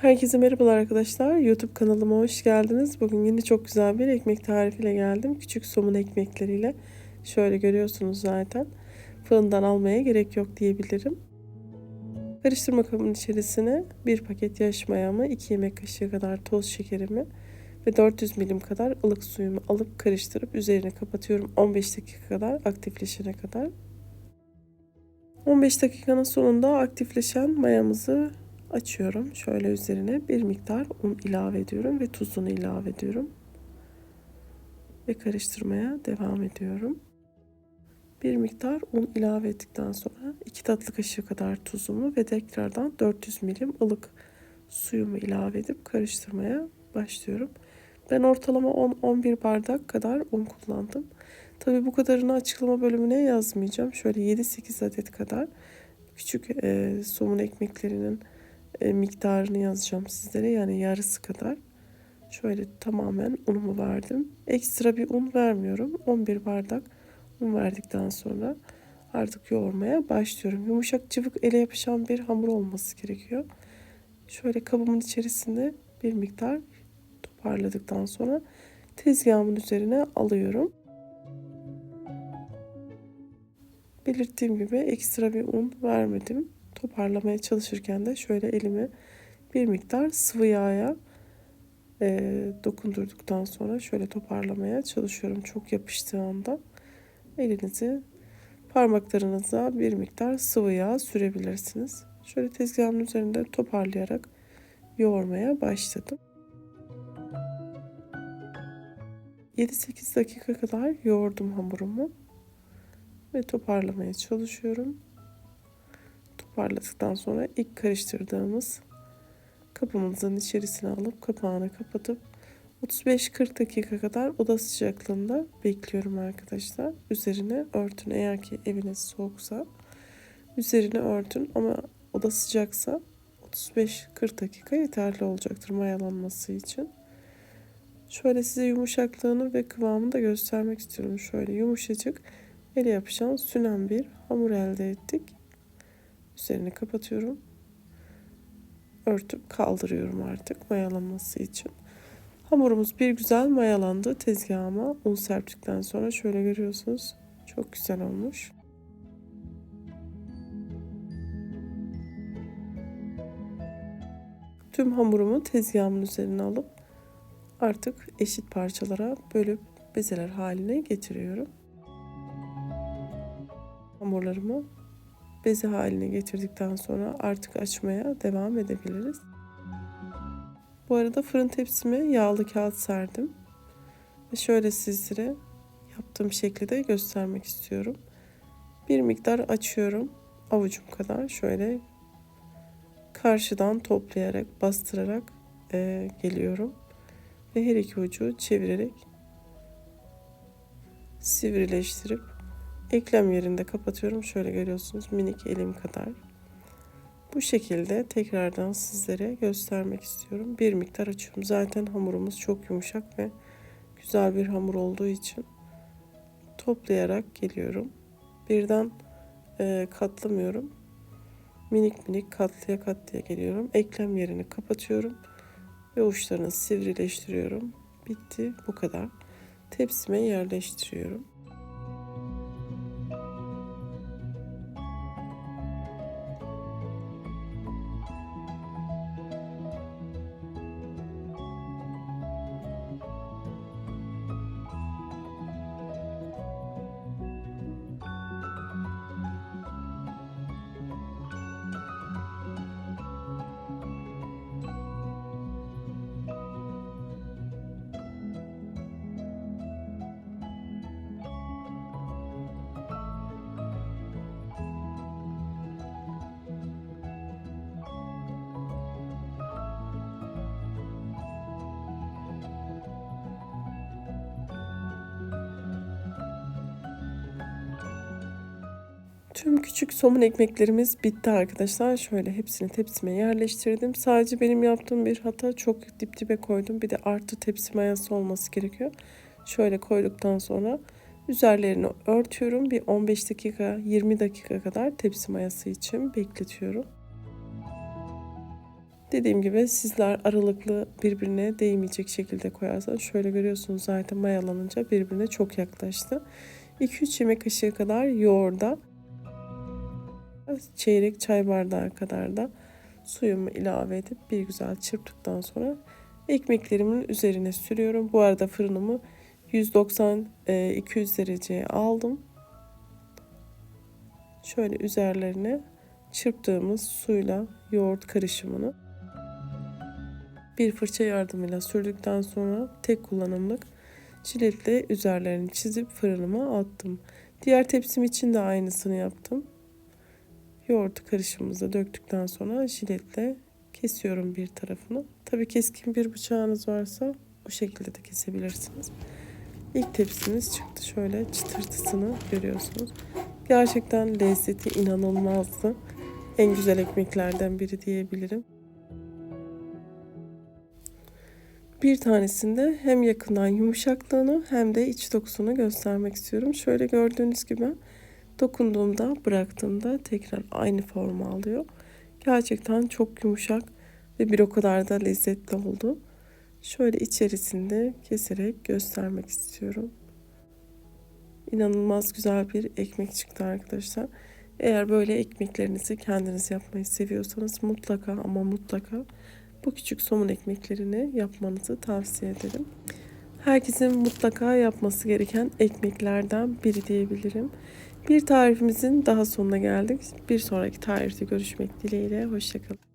Herkese merhabalar arkadaşlar. YouTube kanalıma hoş geldiniz. Bugün yine çok güzel bir ekmek tarifiyle geldim. Küçük somun ekmekleriyle. Şöyle görüyorsunuz zaten. Fırından almaya gerek yok diyebilirim. Karıştırma kabının içerisine bir paket yaş mayamı, 2 yemek kaşığı kadar toz şekerimi ve 400 milim kadar ılık suyumu alıp karıştırıp üzerine kapatıyorum 15 dakika kadar aktifleşene kadar. 15 dakikanın sonunda aktifleşen mayamızı açıyorum. Şöyle üzerine bir miktar un ilave ediyorum ve tuzunu ilave ediyorum. Ve karıştırmaya devam ediyorum. Bir miktar un ilave ettikten sonra 2 tatlı kaşığı kadar tuzumu ve tekrardan 400 milim ılık suyumu ilave edip karıştırmaya başlıyorum. Ben ortalama 10-11 bardak kadar un kullandım. Tabi bu kadarını açıklama bölümüne yazmayacağım. Şöyle 7-8 adet kadar küçük e, somun ekmeklerinin e, miktarını yazacağım sizlere. Yani yarısı kadar. Şöyle tamamen unumu verdim. Ekstra bir un vermiyorum. 11 bardak un verdikten sonra artık yoğurmaya başlıyorum. Yumuşak cıvık ele yapışan bir hamur olması gerekiyor. Şöyle kabımın içerisinde bir miktar toparladıktan sonra tezgahımın üzerine alıyorum. Belirttiğim gibi ekstra bir un vermedim. Toparlamaya çalışırken de şöyle elimi bir miktar sıvı yağa e, dokundurduktan sonra şöyle toparlamaya çalışıyorum. Çok yapıştığı anda elinizi parmaklarınıza bir miktar sıvı yağ sürebilirsiniz. Şöyle tezgahın üzerinde toparlayarak yoğurmaya başladım. 7-8 dakika kadar yoğurdum hamurumu ve toparlamaya çalışıyorum. Toparladıktan sonra ilk karıştırdığımız kapımızın içerisine alıp kapağını kapatıp 35-40 dakika kadar oda sıcaklığında bekliyorum arkadaşlar. Üzerine örtün eğer ki eviniz soğuksa üzerine örtün ama oda sıcaksa 35-40 dakika yeterli olacaktır mayalanması için. Şöyle size yumuşaklığını ve kıvamını da göstermek istiyorum. Şöyle yumuşacık ele yapışan sünen bir hamur elde ettik. Üzerini kapatıyorum. Örtüp kaldırıyorum artık mayalanması için. Hamurumuz bir güzel mayalandı tezgahıma. Un serptikten sonra şöyle görüyorsunuz. Çok güzel olmuş. Tüm hamurumu tezgahımın üzerine alıp artık eşit parçalara bölüp bezeler haline getiriyorum. Hamurlarımı beze haline getirdikten sonra artık açmaya devam edebiliriz. Bu arada fırın tepsime yağlı kağıt serdim. Ve şöyle sizlere yaptığım şekli de göstermek istiyorum. Bir miktar açıyorum. Avucum kadar şöyle karşıdan toplayarak, bastırarak e, geliyorum. Ve her iki ucu çevirerek sivrileştirip eklem yerinde kapatıyorum. Şöyle görüyorsunuz minik elim kadar. Bu şekilde tekrardan sizlere göstermek istiyorum. Bir miktar açıyorum. Zaten hamurumuz çok yumuşak ve güzel bir hamur olduğu için toplayarak geliyorum. Birden e, katlamıyorum. Minik minik katlıya katlıya geliyorum. Eklem yerini kapatıyorum ve uçlarını sivrileştiriyorum. Bitti bu kadar. Tepsime yerleştiriyorum. Tüm küçük somun ekmeklerimiz bitti arkadaşlar. Şöyle hepsini tepsime yerleştirdim. Sadece benim yaptığım bir hata çok dip dibe koydum. Bir de artı tepsi mayası olması gerekiyor. Şöyle koyduktan sonra üzerlerini örtüyorum. Bir 15 dakika 20 dakika kadar tepsi mayası için bekletiyorum. Dediğim gibi sizler aralıklı birbirine değmeyecek şekilde koyarsanız şöyle görüyorsunuz zaten mayalanınca birbirine çok yaklaştı. 2-3 yemek kaşığı kadar yoğurda çeyrek çay bardağı kadar da suyumu ilave edip bir güzel çırptıktan sonra ekmeklerimin üzerine sürüyorum. Bu arada fırınımı 190-200 dereceye aldım. Şöyle üzerlerine çırptığımız suyla yoğurt karışımını bir fırça yardımıyla sürdükten sonra tek kullanımlık jiletle üzerlerini çizip fırınıma attım. Diğer tepsim için de aynısını yaptım. Yoğurdu karışımımıza döktükten sonra jiletle kesiyorum bir tarafını. Tabi keskin bir bıçağınız varsa bu şekilde de kesebilirsiniz. İlk tepsimiz çıktı. Şöyle çıtırtısını görüyorsunuz. Gerçekten lezzeti inanılmazdı. En güzel ekmeklerden biri diyebilirim. Bir tanesinde hem yakından yumuşaklığını hem de iç dokusunu göstermek istiyorum. Şöyle gördüğünüz gibi dokunduğumda bıraktığımda tekrar aynı formu alıyor. Gerçekten çok yumuşak ve bir o kadar da lezzetli oldu. Şöyle içerisinde keserek göstermek istiyorum. İnanılmaz güzel bir ekmek çıktı arkadaşlar. Eğer böyle ekmeklerinizi kendiniz yapmayı seviyorsanız mutlaka ama mutlaka bu küçük somun ekmeklerini yapmanızı tavsiye ederim. Herkesin mutlaka yapması gereken ekmeklerden biri diyebilirim. Bir tarifimizin daha sonuna geldik. Bir sonraki tarifte görüşmek dileğiyle. Hoşçakalın.